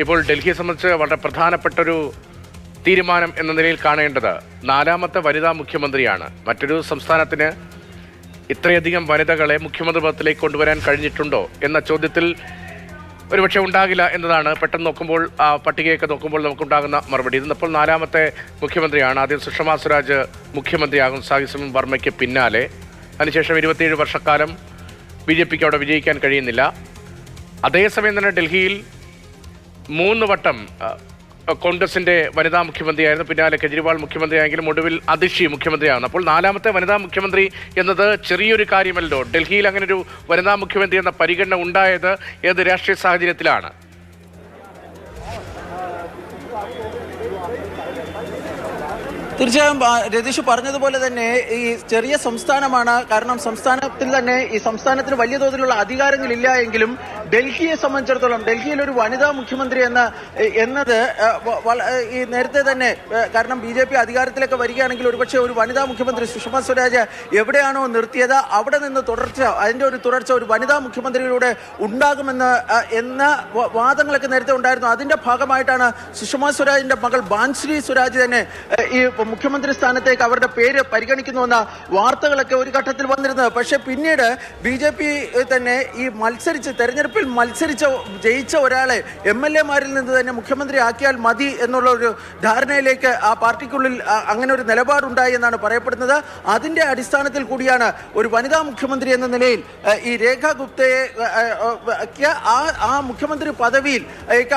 ഇപ്പോൾ ഡൽഹിയെ സംബന്ധിച്ച് വളരെ പ്രധാനപ്പെട്ടൊരു തീരുമാനം എന്ന നിലയിൽ കാണേണ്ടത് നാലാമത്തെ വനിതാ മുഖ്യമന്ത്രിയാണ്. മറ്റൊരു സംസ്ഥാനത്തിന് ഇത്രയധികം വനിതകളെ മുഖ്യമന്ത്രി പദത്തിലേക്ക് കൊണ്ടുവരാൻ കഴിഞ്ഞിട്ടുണ്ടോ എന്ന ചോദ്യത്തിൽ ഒരുപക്ഷെ ഉണ്ടാകില്ല എന്നതാണ് പെട്ടെന്ന് നോക്കുമ്പോൾ ആ പട്ടികയൊക്കെ നോക്കുമ്പോൾ നമുക്കുണ്ടാകുന്ന മറുപടി. ഇന്നിപ്പോൾ നാലാമത്തെ മുഖ്യമന്ത്രിയാണ്. ആദ്യം സുഷമ സ്വരാജ് മുഖ്യമന്ത്രിയാകും സാഹിസ്യം വർമ്മയ്ക്ക് പിന്നാലെ. അതിനുശേഷം ഇരുപത്തിയേഴ് വർഷക്കാലം ബി ജെ പിക്ക് അവിടെ വിജയിക്കാൻ കഴിയുന്നില്ല. അതേസമയം തന്നെ ഡൽഹിയിൽ മൂന്ന് വട്ടം കോൺഗ്രസിന്റെ വനിതാ മുഖ്യമന്ത്രിയായിരുന്നു. പിന്നാലെ കെജ്രിവാൾ മുഖ്യമന്ത്രിയായെങ്കിലും ഒടുവിൽ അതിഷി മുഖ്യമന്ത്രിയാണ് അപ്പോൾ നാലാമത്തെ വനിതാ മുഖ്യമന്ത്രി എന്നത് ചെറിയൊരു കാര്യമല്ലോ. ഡൽഹിയിൽ അങ്ങനെ ഒരു വനിതാ മുഖ്യമന്ത്രി എന്ന പരിഗണന ഉണ്ടായത് ഏത് രാഷ്ട്രീയ സാഹചര്യത്തിലാണ്? തീർച്ചയായും രതീഷ് പറഞ്ഞതുപോലെ തന്നെ ഈ ചെറിയ സംസ്ഥാനമാണ്. കാരണം സംസ്ഥാനത്തിൽ തന്നെ ഈ സംസ്ഥാനത്തിന് വലിയ തോതിലുള്ള അധികാരങ്ങളില്ല എങ്കിലും ഡൽഹിയെ സംബന്ധിച്ചിടത്തോളം ഡൽഹിയിൽ ഒരു വനിതാ മുഖ്യമന്ത്രി എന്ന എന്നത് ഈ നേരത്തെ തന്നെ കാരണം ബി ജെ പി അധികാരത്തിലൊക്കെ വരികയാണെങ്കിൽ ഒരുപക്ഷെ ഒരു വനിതാ മുഖ്യമന്ത്രി സുഷമ സ്വരാജ് എവിടെയാണോ നിർത്തിയത് അവിടെ നിന്ന് തുടർച്ച അതിന്റെ ഒരു തുടർച്ച ഒരു വനിതാ മുഖ്യമന്ത്രിയിലൂടെ ഉണ്ടാകുമെന്ന് എന്ന വാദങ്ങളൊക്കെ നേരത്തെ ഉണ്ടായിരുന്നു. അതിന്റെ ഭാഗമായിട്ടാണ് സുഷമ സ്വരാജിന്റെ മകൾ ബാൻശ്രീ സ്വരാജ് തന്നെ ഈ മുഖ്യമന്ത്രി സ്ഥാനത്തേക്ക് അവരുടെ പേര് പരിഗണിക്കുന്നുവെന്ന വാർത്തകളൊക്കെ ഒരു ഘട്ടത്തിൽ വന്നിരുന്നത്. പക്ഷേ പിന്നീട് ബി തന്നെ ഈ മത്സരിച്ച് തെരഞ്ഞെടുപ്പിൽ മത്സരിച്ച ജയിച്ച ഒരാളെ എം എൽ എമാരിൽ നിന്ന് തന്നെ മുഖ്യമന്ത്രി ആക്കിയാൽ മതി എന്നുള്ള ഒരു ധാരണയിലേക്ക് ആ പാർട്ടിക്കുള്ളിൽ അങ്ങനെ ഒരു നിലപാടുണ്ടായി എന്നാണ് പറയപ്പെടുന്നത്. അതിന്റെ അടിസ്ഥാനത്തിൽ കൂടിയാണ് ഒരു വനിതാ മുഖ്യമന്ത്രി എന്ന നിലയിൽ ഈ രേഖ ഗുപ്തയെ ആ ആ മുഖ്യമന്ത്രി പദവിയിൽ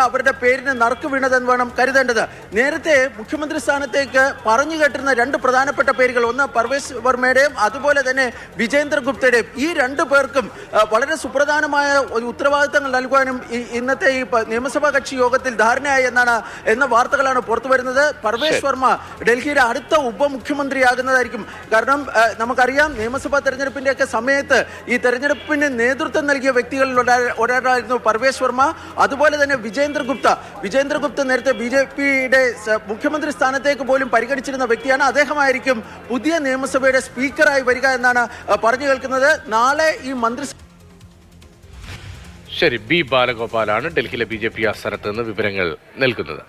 അവരുടെ പേരിന് നറുക്ക് വീണതെന്ന് വേണം കരുതേണ്ടത്. നേരത്തെ മുഖ്യമന്ത്രി സ്ഥാനത്തേക്ക് പറഞ്ഞു കേട്ടിരുന്ന രണ്ട് പ്രധാനപ്പെട്ട പേരുകൾ ഒന്ന് പർവേശ് വർമ്മയുടെയും അതുപോലെ തന്നെ വിജേന്ദ്ര ഗുപ്തയുടെയും. ഈ രണ്ട് പേർക്കും വളരെ സുപ്രധാനമായ ഒരു ഉത്തരവാദിത്തങ്ങൾ നൽകുവാനും ഇന്നത്തെ ഈ നിയമസഭാ കക്ഷി യോഗത്തിൽ ധാരണയായി എന്നാണ് എന്ന വാർത്തകളാണ് പുറത്തു വരുന്നത്. പർവേഷ് വർമ്മ ഡൽഹിയിലെ അടുത്ത ഉപമുഖ്യമന്ത്രിയാകുന്നതായിരിക്കും. കാരണം നമുക്കറിയാം നിയമസഭാ തെരഞ്ഞെടുപ്പിന്റെ ഒക്കെ സമയത്ത് ഈ തെരഞ്ഞെടുപ്പിന് നേതൃത്വം നൽകിയ വ്യക്തികളിൽ ഒരാളായിരുന്നു പർവേഷ് വർമ്മ. അതുപോലെ തന്നെ വിജേന്ദ്ര ഗുപ്ത. വിജേന്ദ്ര ഗുപ്ത നേരത്തെ ബി ജെ പിയുടെ മുഖ്യമന്ത്രി സ്ഥാനത്തേക്ക് പോലും പരിഗണിച്ചിരുന്ന വ്യക്തിയാണ്. അദ്ദേഹമായിരിക്കും പുതിയ നിയമസഭയുടെ സ്പീക്കറായി വരിക എന്നാണ് പറഞ്ഞു കേൾക്കുന്നത്. നാളെ ഈ മന്ത്രി ശരി ബി ബാലഗോപാലാണ് ഡൽഹിയിലെ ബി ജെ പി ആസ്ഥാനത്ത് നിന്ന് വിവരങ്ങൾ നൽകുന്നത്.